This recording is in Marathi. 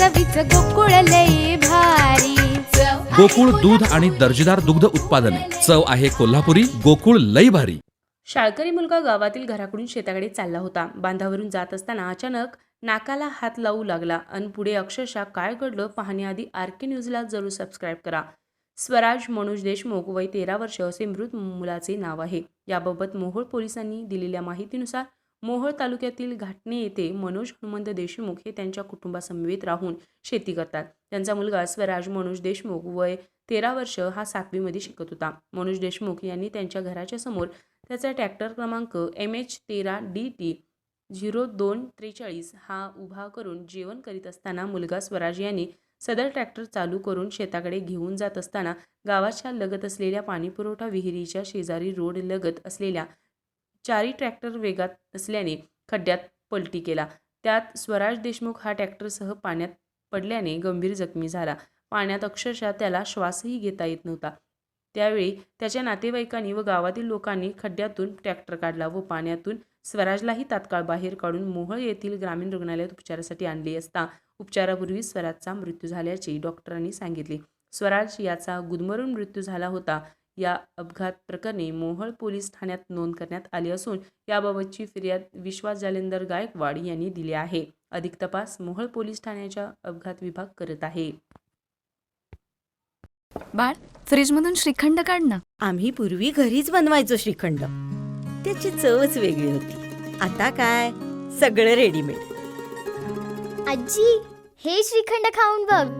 चवीच गोकुळ लई भारी. गोकुळ दूध आणि दर्जेदार दुग्ध उत्पादने. चव आहे कोल्हापुरी गोकुळ लई भारी. शाळकरी मुलगा गावातील घराकडून शेताकडे चालला होता. बांधावरून जात असताना अचानक नाकाला हात लावू लागला अन पुढे अक्षरशः काय घडलं पाहण्याआधी आर के न्यूजला जरूर सबस्क्राईब करा. स्वराज मनोज देशमुख वय तेरा वर्ष असे मृत मुलाचे नाव आहे. याबाबत मोहोळ पोलिसांनी दिलेल्या माहितीनुसार मोहोळ तालुक्यातील घाटणे येथे मनोज हनुमंत देशमुख हे त्यांच्या कुटुंबासमवेत राहून शेती करतात. त्यांचा मुलगा स्वराज मनोज देशमुख वय तेरा वर्ष हा सातवीमध्ये शिकत होता. मनोज देशमुख यांनी त्यांच्या घराच्या समोर त्याचा ट्रॅक्टर क्रमांक एम एच तेरा डी टी झिरो दोन त्रेचाळीस हा उभा करून जेवण करीत असताना मुलगा स्वराज यांनी सदर ट्रॅक्टर चालू करून शेताकडे घेऊन जात असताना गावाच्या लगत असलेल्या पाणीपुरवठा विहिरीच्या शेजारी रोड लगत असलेल्या चारी ट्रॅक्टर वेगात असल्याने खड्ड्यात पलटी केला. त्यात स्वराज देशमुख हा ट्रॅक्टरसह पाण्यात पडल्याने गंभीर जखमी झाला. पाण्यात अक्षरशः त्याला श्वासही घेता येत नव्हता. त्यावेळी त्याच्या नातेवाईकांनी व गावातील लोकांनी खड्ड्यातून ट्रॅक्टर काढला व पाण्यातून स्वराजलाही तात्काळ बाहेर काढून मोहळ येथील ग्रामीण रुग्णालयात उपचारासाठी आणले असता उपचारापूर्वी स्वराजचा मृत्यू झाल्याचे डॉक्टरांनी सांगितले. स्वराज याचा गुदमरून मृत्यू झाला होता. या अपघात प्रकरणी मोहोळ पोलीस ठाण्यात नोंद करण्यात आली असून याबाबतची फिर्याद विश्वास जालेंदर गायकवाड यांनी दिली आहे. अधिक तपास मोहोळ पोलीस ठाण्याच्या अपघात विभाग करत आहे. बाळ फ्रीजमधून श्रीखंड काढ ना. आम्ही पूर्वी घरीच बनवायचो श्रीखंड. त्याची चवच वेगळी होती. आता काय? सगळं रेडीमेड आजी हे श्रीखंड खाऊन बघ.